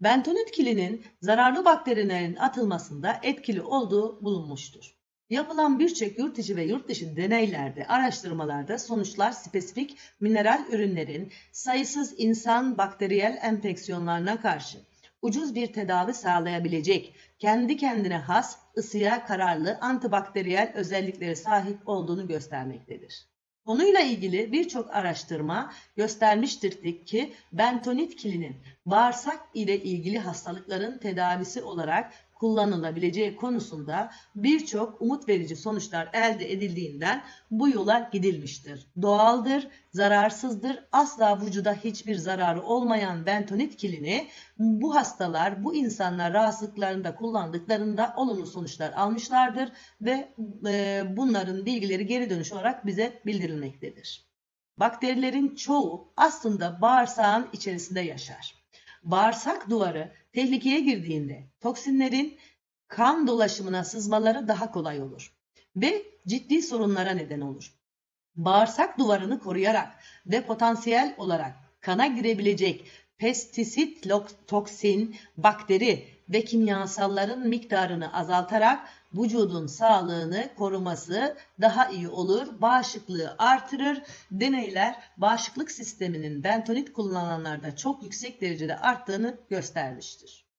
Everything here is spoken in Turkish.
Bentonit kilinin zararlı bakterilerin atılmasında etkili olduğu bulunmuştur. Yapılan birçok yurt içi ve yurt dışı deneylerde, araştırmalarda sonuçlar spesifik mineral ürünlerin sayısız insan bakteriyel enfeksiyonlarına karşı ucuz bir tedavi sağlayabilecek, kendi kendine has, ısıya kararlı antibakteriyel özelliklere sahip olduğunu göstermektedir. Konuyla ilgili birçok araştırma göstermiştir ki bentonit kilinin bağırsak ile ilgili hastalıkların tedavisi olarak kullanılabileceği konusunda birçok umut verici sonuçlar elde edildiğinden bu yola gidilmiştir. Doğaldır, zararsızdır, asla vücuda hiçbir zararı olmayan bentonit kilini bu hastalar, bu insanlar rahatsızlıklarında kullandıklarında olumlu sonuçlar almışlardır ve e, bunların bilgileri geri dönüş olarak bize bildirilmektedir. Bakterilerin çoğu aslında bağırsağın içerisinde yaşar. Bağırsak duvarı tehlikeye girdiğinde toksinlerin kan dolaşımına sızmaları daha kolay olur ve ciddi sorunlara neden olur. Bağırsak duvarını koruyarak ve potansiyel olarak kana girebilecek pestisit, toksin, bakteri ve kimyasalların miktarını azaltarak vücudun sağlığını koruması daha iyi olur. Bağışıklığı artırır. Deneyler bağışıklık sisteminin bentonit kullananlarda çok yüksek derecede arttığını göstermiştir.